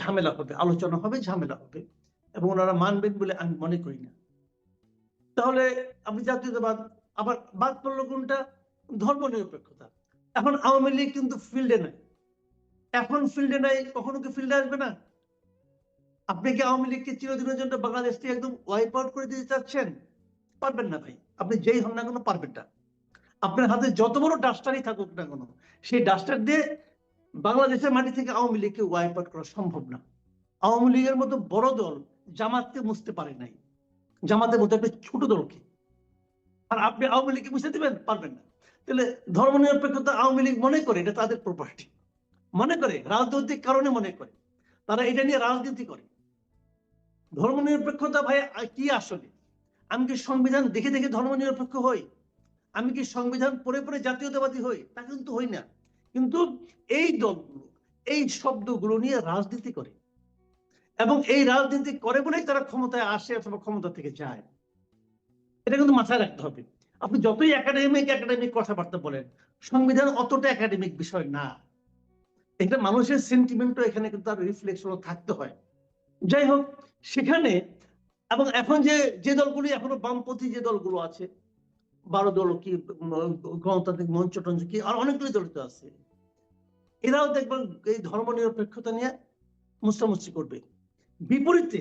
ঝামেলা হবে, আলোচনা হবে, ঝামেলা হবে এবং ওনারা মানবেন বলে আমি মনে করি না। তাহলে আপনি জাতীয়তাবাদ, আবার বাদ পড়ল কোনটা? ধর্ম নিরপেক্ষতা এখন আওয়ামী লীগ কিন্তু ফিল্ডে নাই। এখন ফিল্ডে নাই, কখনো কি ফিল্ডে আসবে না? আপনি কি আওয়ামী লীগকে চিরদিনের জন্য বাংলাদেশ থেকে একদম ওয়াইপ আউট করে দিতে চাচ্ছেন? পারবেন না ভাই। আপনি যেই হন না কোনো পারবেন না। আপনার হাতে যত বড় ডাস্টারই থাকুক না কোনো, সেই ডাস্টার দিয়ে বাংলাদেশের মাটি থেকে আওয়ামী লীগকে ওয়াইপ আউট করা সম্ভব না। আওয়ামী লীগের মতো বড় দল জামাতকে মুছতে পারে নাই। জামাতের মতো একটা ছোট দলকে। আর আপনি আওয়ামী লীগকে মুছতে দিবেন, পারবেন না। তাহলে ধর্ম নিরপেক্ষতা আওয়ামী লীগ মনে করে, এটা তাদের প্রপার্টি মনে করে, রাজনৈতিক কারণে মনে করে। তারা এটা নিয়ে রাজনীতি করে। ধর্ম নিরপেক্ষতা ভাই কি আসলে? আমি কি সংবিধান দেখে দেখে ধর্ম নিরপেক্ষ হই? আমি কি সংবিধান পড়ে পড়ে জাতীয়তাবাদী হই? তা কিন্তু হই না। কিন্তু এই দলগুলো, এই শব্দগুলো নিয়ে রাজনীতি করে। এবং এই রাজনীতি করে বলেই তারা ক্ষমতায় আসে অথবা ক্ষমতা থেকে যায়। এটা কিন্তু মাথায় রাখতে হবে। আপনি যতই একাডেমিক একাডেমিক কথাবার্তা বলেন, সংবিধান অতটা একাডেমিক বিষয় না। এটা মানুষের সেন্টিমেন্টও এখানে কিন্তু তার রিফ্লেকশনও থাকতে হয়। যাই হোক, সেখানে এবং এখন যে যে দলগুলি এখনও বামপন্থী যে দলগুলো আছে, বারো দল কি, গণতান্ত্রিক মঞ্চ টঞ্চ কি, আর অনেকগুলি দলিত আছে। এরাও দেখবেন এই ধর্ম নিরপেক্ষতা নিয়ে মুস্তামুস্তি করবে। বিপরীতে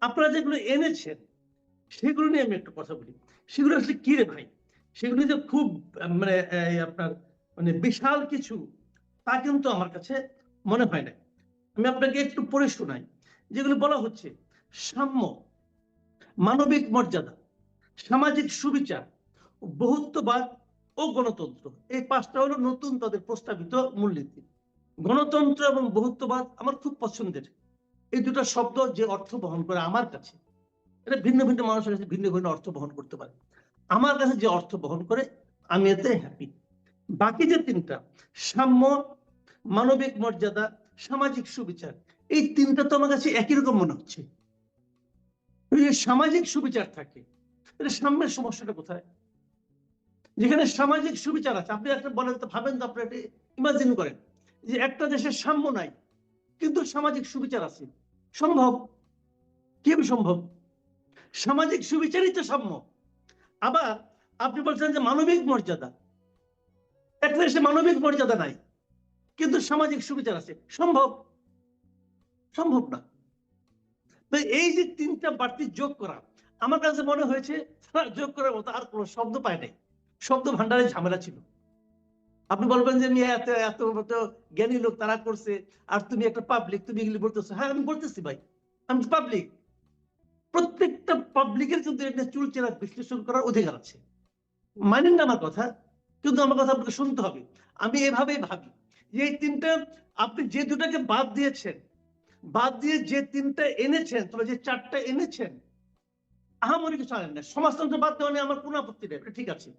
আপনারা যেগুলো এনেছেন, সেগুলো নিয়ে আমি একটু কথা বলি। সেগুলো আসলে কি রে ভাই? সেগুলো যে খুব মানে আপনার মানে বিশাল কিছু, তা কিন্তু আমার কাছে মনে হয় না। আমি আপনাকে একটু পড়ে শোনাই। যেগুলো বলা হচ্ছে, সাম্য, মানবিক মর্যাদা, সামাজিক সুবিচার, বহুত্ববাদ ও গণতন্ত্র। এই পাঁচটা হলো নতুন তাদের প্রস্তাবিত মূলনীতি। গণতন্ত্র এবং বহুত্ববাদ আমার খুব পছন্দের। এই দুটো শব্দ যে অর্থ বহন করে আমার কাছে, এটা ভিন্ন ভিন্ন মানুষের কাছে ভিন্ন ভিন্ন অর্থ বহন করতে পারে। আমার কাছে যে অর্থ বহন করে, আমি এতে হ্যাপি বাকি যে তিনটা, সাম্য, মানবিক মর্যাদা, সামাজিক সুবিচার, এই তিনটা তো আমার কাছে একই রকম মনে হচ্ছে। সামাজিক সুবিচার থাকে এটা সাম্যের সমস্যাটা কোথায়? যেখানে সামাজিক সুবিচার আছে, আপনি একটা বলেন তো, ভাবেন তো আপনি একটা ইমাজিন করেন। যে একটা দেশের সাম্য নাই, কিন্তু সামাজিক সুবিচার আছে। সম্ভব? কীভাবে সম্ভব? সামাজিক সুবিচারই তো সাম্য। আবার আপনি বলছেন যে মানবিক মর্যাদা। একটা দেশে মানবিক মর্যাদা নাই, কিন্তু সামাজিক সুবিচার আছে। সম্ভব? সম্ভব না। তো এই যে তিনটা বাড়তি যোগ করা, আমার কাছে মনে হয়েছে যোগ করার মতো আর কোনো শব্দ পায় নাই। শব্দ ভান্ডারে ঝামেলা ছিল। আপনি বলবেন যে এত এত এত জ্ঞানী লোক তারা করছে আর তুমি একটা পাবলিক তুমি এগুলি বলতেছো। হ্যাঁ আমি বলতেছি ভাই, আমি পাবলিক প্রত্যেকটা পাবলিকের কিন্তু এটা চুলচেরা বিশ্লেষণ করার অধিকার আছে। মানেন না আমার কথা, কিন্তু আমার কথা আপনাকে শুনতে হবে। আমি এভাবেই ভাবি যে, এই তিনটা আপনি যে দুটাকে বাদ দিয়েছেন, বাদ দিয়ে যে তিনটা এনেছেন তবে যে চারটা এনেছেন, আহামরি কিছু আনেন না। সমাজতন্ত্র বাদ দেওয়া নিয়ে আমার কোনো আপত্তি নেই ঠিক আছে।